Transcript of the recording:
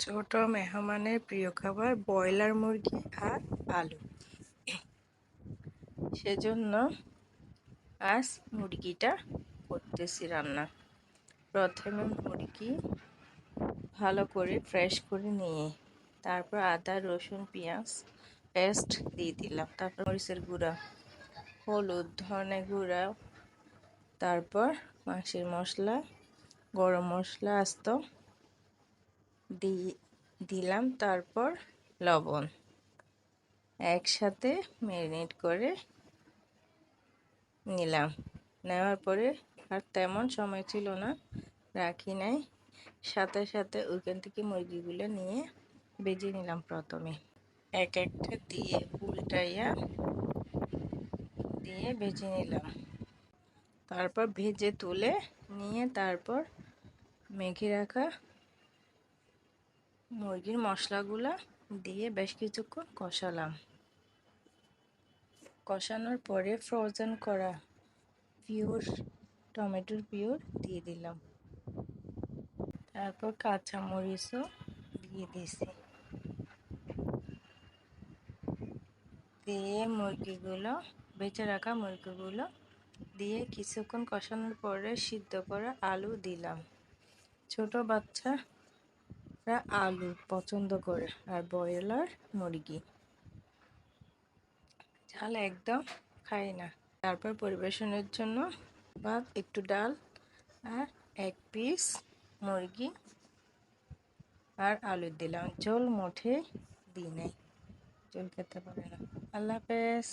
ছোট মেহমানের প্রিয় খাবার ব্রয়লার মুরগি আর আলু। সেজন্য আজ মুরগিটা করতেছি রান্না। প্রথমে মুরগি ভালো করে ফ্রেশ করে নিয়ে তারপর আদা, রসুন, পেঁয়াজ পেস্ট দিয়ে দিলাম। তারপর মরিচের গুঁড়া, হলুদ, ধনে গুঁড়া, তারপর মাংসের মশলা, গরম মশলা, আস্ত দিলাম, তারপর লবণ। একসাথে ম্যারিনেট করে নিলাম। নেওয়ার পরে আর তেমন সময় ছিল না, রাখি নাই। সাথে সাথে ওইখান থেকে মুরগিগুলো নিয়ে বেজে নিলাম প্রথমে। এক একটা দিয়ে উল্টাইয়া দিয়ে ভেজে নিলাম। তারপর ভেজে তুলে নিয়ে তারপর মেখে রাখা মুরগির মশলাগুলো দিয়ে বেশ কিছুক্ষণ কষালাম। কষানোর পরে ফ্রোজেন করা পিওর টমেটোর পিওর দিয়ে দিলাম। তারপর কাঁচা মরিচও দিয়ে দিছি। দিয়ে মুরগিগুলো, বেঁচে রাখা মুরগিগুলো দিয়ে কিছুক্ষণ কষানোর পরে সিদ্ধ করা আলু দিলাম। ছোট বাচ্চারা আলু পছন্দ করে আর ব্রয়লার মুরগি। ঝাল একদম খাই না। তারপর পরিবেশনের জন্য ভাত, একটু ডাল আর এক পিস মুরগি আর আলু দিলাম। ঝোল মোটে দিই নাই। ঝোল খেতে পারে না। আল্লাহ হাফেজ।